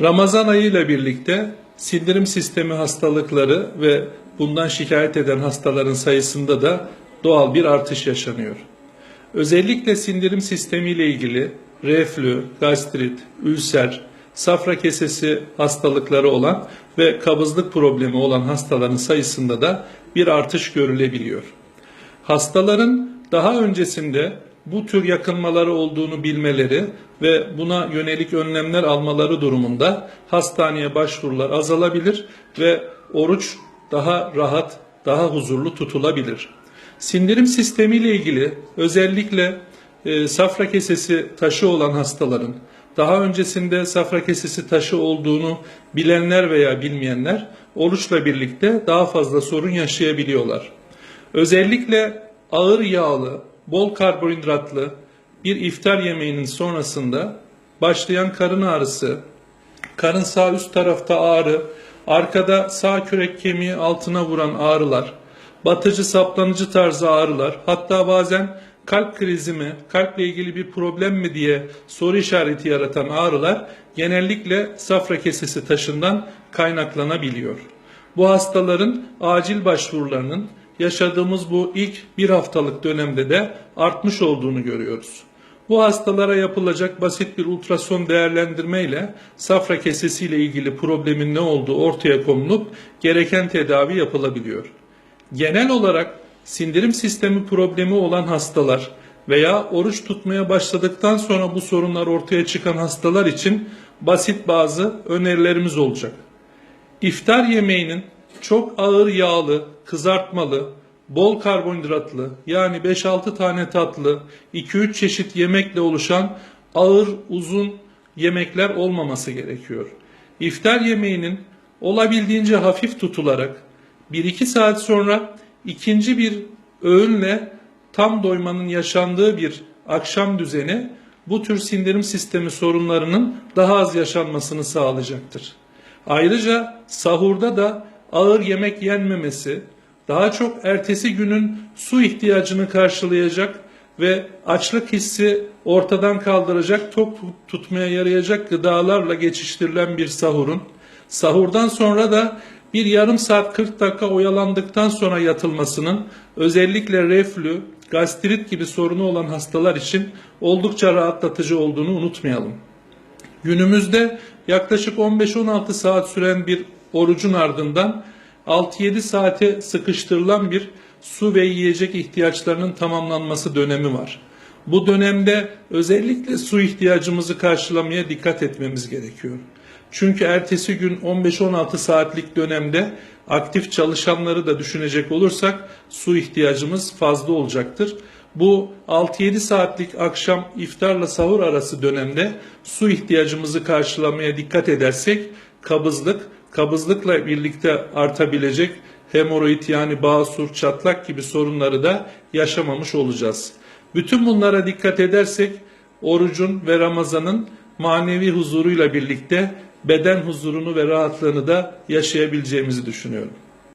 Ramazan ayı ile birlikte sindirim sistemi hastalıkları ve bundan şikayet eden hastaların sayısında da doğal bir artış yaşanıyor. Özellikle sindirim sistemi ile ilgili reflü, gastrit, ülser, safra kesesi hastalıkları olan ve kabızlık problemi olan hastaların sayısında da bir artış görülebiliyor. Hastaların daha öncesinde bu tür yakınmaları olduğunu bilmeleri ve buna yönelik önlemler almaları durumunda hastaneye başvurular azalabilir ve oruç daha rahat, daha huzurlu tutulabilir. Sindirim sistemi ile ilgili özellikle e, safra kesesi taşı olan hastaların daha öncesinde safra kesesi taşı olduğunu bilenler veya bilmeyenler oruçla birlikte daha fazla sorun yaşayabiliyorlar. Özellikle ağır yağlı, bol karbonhidratlı bir iftar yemeğinin sonrasında başlayan karın ağrısı, karın sağ üst tarafta ağrı, arkada sağ kürek kemiği altına vuran ağrılar, batıcı saplanıcı tarzı ağrılar, hatta bazen kalp krizi mi, kalple ilgili bir problem mi diye soru işareti yaratan ağrılar genellikle safra kesesi taşından kaynaklanabiliyor. Bu hastaların acil başvurularının yaşadığımız bu ilk bir haftalık dönemde de artmış olduğunu görüyoruz. Bu hastalara yapılacak basit bir ultrason değerlendirme ile safra kesesi ile ilgili problemin ne olduğu ortaya konulup gereken tedavi yapılabiliyor. Genel olarak sindirim sistemi problemi olan hastalar veya oruç tutmaya başladıktan sonra bu sorunlar ortaya çıkan hastalar için basit bazı önerilerimiz olacak. İftar yemeğinin çok ağır yağlı, kızartmalı, bol karbonhidratlı yani 5-6 tane tatlı, 2-3 çeşit yemekle oluşan ağır, uzun yemekler olmaması gerekiyor. İftar yemeğinin olabildiğince hafif tutularak 1-2 saat sonra ikinci bir öğünle tam doymanın yaşandığı bir akşam düzeni bu tür sindirim sistemi sorunlarının daha az yaşanmasını sağlayacaktır. Ayrıca sahurda da ağır yemek yenmemesi, daha çok ertesi günün su ihtiyacını karşılayacak ve açlık hissi ortadan kaldıracak, tok tutmaya yarayacak gıdalarla geçiştirilen bir sahurun, sahurdan sonra da bir yarım saat 40 dakika oyalandıktan sonra yatılmasının özellikle reflü, gastrit gibi sorunu olan hastalar için oldukça rahatlatıcı olduğunu unutmayalım. Günümüzde yaklaşık 15-16 saat süren bir orucun ardından 6-7 saate sıkıştırılan bir su ve yiyecek ihtiyaçlarının tamamlanması dönemi var. Bu dönemde özellikle su ihtiyacımızı karşılamaya dikkat etmemiz gerekiyor. Çünkü ertesi gün 15-16 saatlik dönemde aktif çalışanları da düşünecek olursak su ihtiyacımız fazla olacaktır. Bu 6-7 saatlik akşam iftarla sahur arası dönemde su ihtiyacımızı karşılamaya dikkat edersek kabızlık, kabızlıkla birlikte artabilecek hemoroid yani basur, çatlak gibi sorunları da yaşamamış olacağız. Bütün bunlara dikkat edersek orucun ve Ramazan'ın manevi huzuruyla birlikte beden huzurunu ve rahatlığını da yaşayabileceğimizi düşünüyorum.